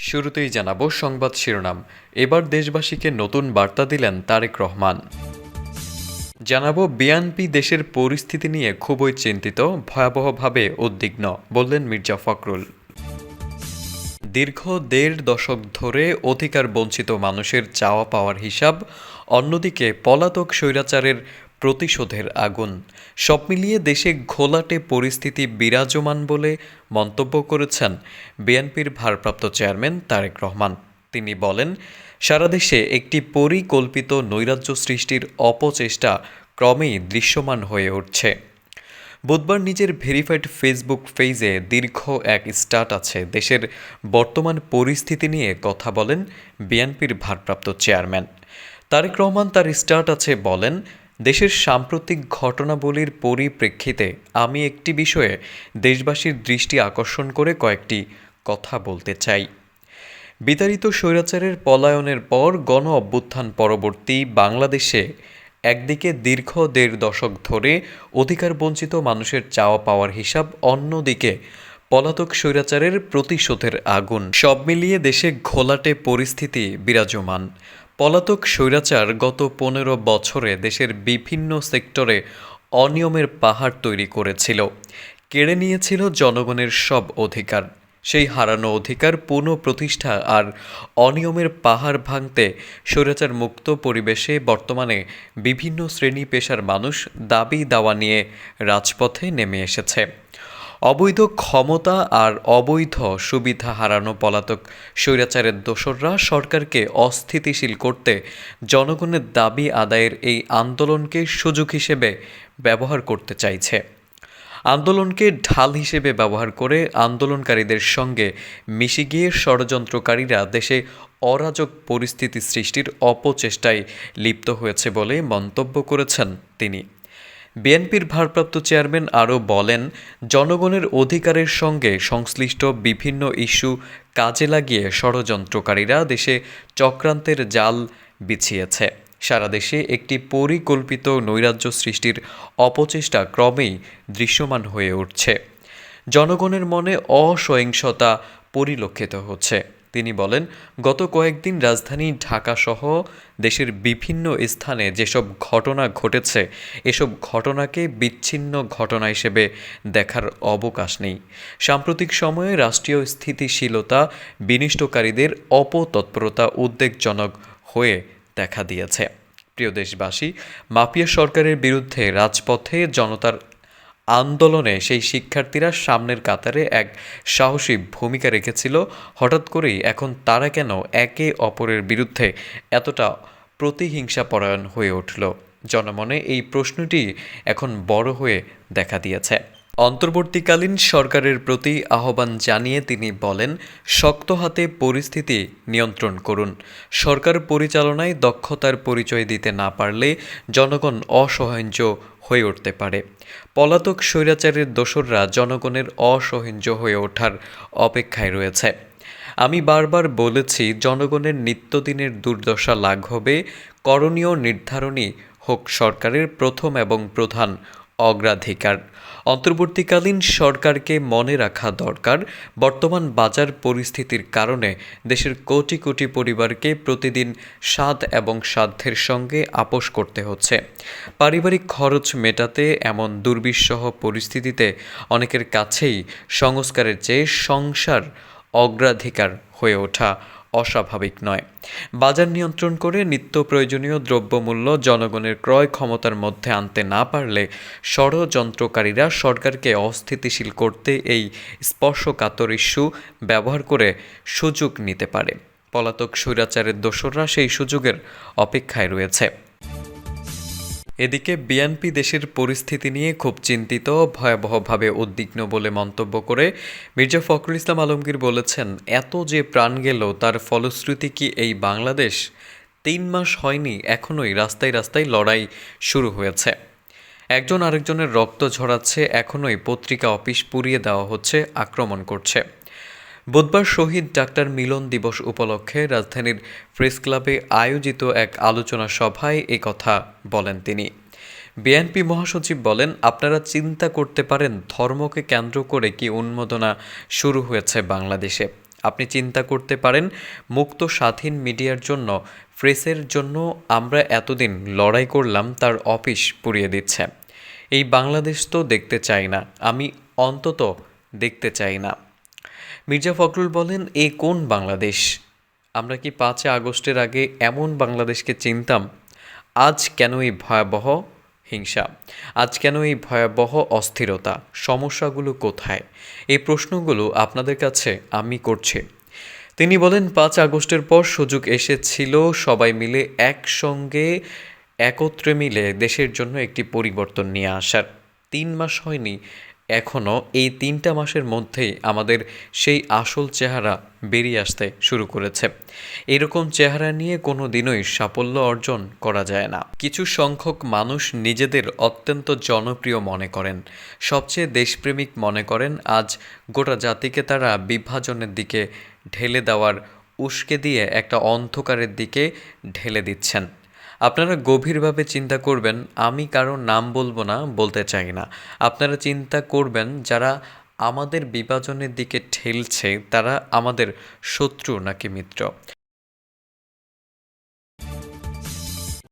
শুরুতেই জানাব সংবাদ শিরোনাম। এবার দেশবাসীকে নতুন বার্তা দিলেন তারেক রহমান। জানাব, বিএনপি দেশের পরিস্থিতি নিয়ে খুবই চিন্তিত, ভয়াবহভাবে উদ্বিগ্ন, বললেন মির্জা ফখরুল। দীর্ঘ দেড় দশক ধরে অধিকার বঞ্চিত মানুষের চাওয়া পাওয়ার হিসাব, অন্যদিকে পলাতক স্বৈরাচারের প্রতিশোধের আগুন। সব মিলিয়ে দেশে ঘোলাটে পরিস্থিতি বিরাজমান বলে মন্তব্য করেছেন বিএনপির ভারপ্রাপ্ত চেয়ারম্যান তারেক রহমান। তিনি বলেন, সারা দেশে একটি পরিকল্পিত নৈরাজ্য সৃষ্টির অপচেষ্টা ক্রমেই দৃশ্যমান হয়ে উঠছে। বুধবার নিজের ভেরিফাইড ফেসবুক পেজে দীর্ঘ এক স্টার্ট আছে। দেশের বর্তমান পরিস্থিতি নিয়ে কথা বলেন বিএনপির ভারপ্রাপ্ত চেয়ারম্যান। তারেক রহমান তার স্টার্ট আছে বলেন দেশের সাম্প্রতিক ঘটনাবলীর পরিপ্রেক্ষিতে আমি একটি বিষয়ে দেশবাসীর দৃষ্টি আকর্ষণ করে কয়েকটি কথা বলতে চাই। বিতাড়িত স্বৈরাচারের পলায়নের পর গণ অভ্যুত্থান পরবর্তী বাংলাদেশে একদিকে দীর্ঘ দেড় দশক ধরে অধিকার বঞ্চিত মানুষের চাওয়া পাওয়ার হিসাব, অন্যদিকে পলাতক স্বৈরাচারের প্রতিশোধের আগুন। সব মিলিয়ে দেশে ঘোলাটে পরিস্থিতি বিরাজমান। পলাতক স্বৈরাচার গত পনেরো বছরে দেশের বিভিন্ন সেক্টরে অনিয়মের পাহাড় তৈরি করেছিল। কেড়ে নিয়েছিল জনগণের সব অধিকার। সেই হারানো অধিকার পুনঃপ্রতিষ্ঠা আর অনিয়মের পাহাড় ভাঙতে স্বৈরাচার মুক্ত পরিবেশে বর্তমানে বিভিন্ন শ্রেণি পেশার মানুষ দাবি দাওয়া নিয়ে রাজপথে নেমে এসেছে। অবৈধ ক্ষমতা আর অবৈধ সুবিধা হারানো পলাতক স্বৈরাচারের দোসররা সরকারকে অস্থিতিশীল করতে জনগণের দাবি আদায়ের এই আন্দোলনকে সুযোগ হিসেবে ব্যবহার করতে চাইছে। আন্দোলনকে ঢাল হিসেবে ব্যবহার করে আন্দোলনকারীদের সঙ্গে মিশে গিয়ে ষড়যন্ত্রকারীরা দেশে অরাজক পরিস্থিতি সৃষ্টির অপচেষ্টায় লিপ্ত হয়েছে বলে মন্তব্য করেছেন তিনি। বিএনপির ভারপ্রাপ্ত চেয়ারম্যান আরও বলেন, জনগণের অধিকারের সঙ্গে সংশ্লিষ্ট বিভিন্ন ইস্যু কাজে লাগিয়ে ষড়যন্ত্রকারীরা দেশে চক্রান্তের জাল বিছিয়েছে। সারা দেশে একটি পরিকল্পিত নৈরাজ্য সৃষ্টির অপচেষ্টা ক্রমেই দৃশ্যমান হয়ে উঠছে। জনগণের মনে অসহিংসতা পরিলক্ষিত হচ্ছে। তিনি বলেন, গত কয়েকদিন রাজধানী ঢাকাসহ দেশের বিভিন্ন স্থানে যেসব ঘটনা ঘটেছে, এসব ঘটনাকে বিচ্ছিন্ন ঘটনা হিসেবে দেখার অবকাশ নেই। সাম্প্রতিক সময়ে রাষ্ট্রীয় স্থিতিশীলতা বিনিষ্টকারীদের অপতৎপরতা উদ্বেগজনক হয়ে দেখা দিয়েছে। প্রিয় দেশবাসী, মাফিয়া সরকারের বিরুদ্ধে রাজপথে জনতার আন্দোলনে সেই শিক্ষার্থীরা সামনের কাতারে এক সাহসী ভূমিকা রেখেছিল। হঠাৎ করেই এখন তারা কেন একে অপরের বিরুদ্ধে এতটা প্রতিহিংসা পরায়ণ হয়ে উঠল? জনমনে এই প্রশ্নটি এখন বড় হয়ে দেখা দিয়েছে। অন্তর্বর্তীকালীন সরকারের প্রতি আহ্বান জানিয়ে তিনি বলেন, শক্ত হাতে পরিস্থিতি নিয়ন্ত্রণ করুন। সরকার পরিচালনায় দক্ষতার পরিচয় দিতে না পারলে জনগণ অসহায়ঞ্জ হয়ে উঠতে পারে। পলাতক স্বৈরাচারের দোসররা জনগণের অসহিঞ্জ হয়ে ওঠার অপেক্ষায় রয়েছে। আমি বারবার বলেছি, জনগণের নিত্যদিনের দুর্দশা লাঘবে। করণীয় নির্ধারণী হোক সরকারের প্রথম এবং প্রধান অগ্রাধিকার। অন্তর্বর্তীকালীন সরকারকে মনে রাখা দরকার, বর্তমান বাজার পরিস্থিতির কারণে দেশের কোটি কোটি পরিবারকে প্রতিদিন স্বাদ এবং সাধ্যের সঙ্গে আপোষ করতে হচ্ছে। পারিবারিক খরচ মেটাতে এমন দুর্বিষহ পরিস্থিতিতে অনেকের কাছেই সংস্কারের চেয়ে সংসার অগ্রাধিকার হয়ে ওঠা অস্বাভাবিক নয়। বাজার নিয়ন্ত্রণ করে নিত্য প্রয়োজনীয় দ্রব্যমূল্য জনগণের ক্রয় ক্ষমতার মধ্যে আনতে না পারলে ষড়যন্ত্রকারীরা সরকারকে অস্থিতিশীল করতে এই স্পর্শকাতর ইস্যু ব্যবহার করে সুযোগ নিতে পারে। পলাতক স্বৈরাচারের দোসররা সেই সুযোগের অপেক্ষায় রয়েছে। এদিকে বিএনপি দেশের পরিস্থিতি নিয়ে খুব চিন্তিত, ভয়াবহভাবে উদ্বিগ্ন বলে মন্তব্য করে মির্জা ফখরুল ইসলাম আলমগীর বলেছেন, এত যে প্রাণ গেল, তার ফলশ্রুতি কি এই বাংলাদেশ? তিন মাস হয়নি, এখনোই রাস্তায় রাস্তায় লড়াই শুরু হয়েছে। একজন আরেকজনের রক্ত ঝরাচ্ছে, এখনোই পত্রিকা অফিস পুড়িয়ে দেওয়া হচ্ছে, আক্রমণ করছে। বুধবার শহীদ ডাক্তার মিলন দিবস উপলক্ষে রাজধানীর প্রেস ক্লাবে আয়োজিত এক আলোচনা সভায় এ কথা বলেন তিনি। বিএনপি মহাসচিব বলেন, আপনারা চিন্তা করতে পারেন ধর্মকে কেন্দ্র করে কি উন্মোদনা শুরু হয়েছে বাংলাদেশে। আপনি চিন্তা করতে পারেন মুক্ত স্বাধীন মিডিয়ার জন্য, প্রেসের জন্য আমরা এতদিন লড়াই করলাম তার অফিস পুড়িয়ে দিচ্ছে। এই বাংলাদেশ তো দেখতে চাই না, আমি অন্তত দেখতে চাই না। মির্জা ফখরুল বলেন, এ কোন বাংলাদেশ? আমরা কি পাঁচই আগস্টের আগে এমন বাংলাদেশকে চিনতাম? আজ কেন এই ভয়াবহ হিংসা? আজ কেন এই ভয়াবহ অস্থিরতা? সমস্যাগুলো কোথায়? এই প্রশ্নগুলো আপনাদের কাছে আমি করছি। তিনি বলেন, পাঁচ আগস্টের পর সুযোগ এসেছিল সবাই মিলে একসঙ্গে, একত্রে মিলে দেশের জন্য একটি পরিবর্তন নিয়ে আসার। তিন মাস হয়নি এখনও এই তিনটা মাসের মধ্যেই আমাদের সেই আসল চেহারা বেরিয়ে আসতে শুরু করেছে। এরকম চেহারা নিয়ে কোনো দিনই সাফল্য অর্জন করা যায় না। কিছু সংখ্যক মানুষ নিজেদের অত্যন্ত জনপ্রিয় মনে করেন। সবচেয়ে দেশপ্রেমিক মনে করেন, আজ গোটা জাতিকে তারা বিভাজনের দিকে ঢেলে দেওয়ার উস্কে দিয়ে একটা অন্ধকারের দিকে ঢেলে দিচ্ছেন। আপনারা গভীরভাবে চিন্তা করবেন, আমি কারও নাম বলব না, বলতে চাই না। আপনারা চিন্তা করবেন, যারা আমাদের বিভাজনের দিকে ঠেলছে, তারা আমাদের শত্রু নাকি মিত্র।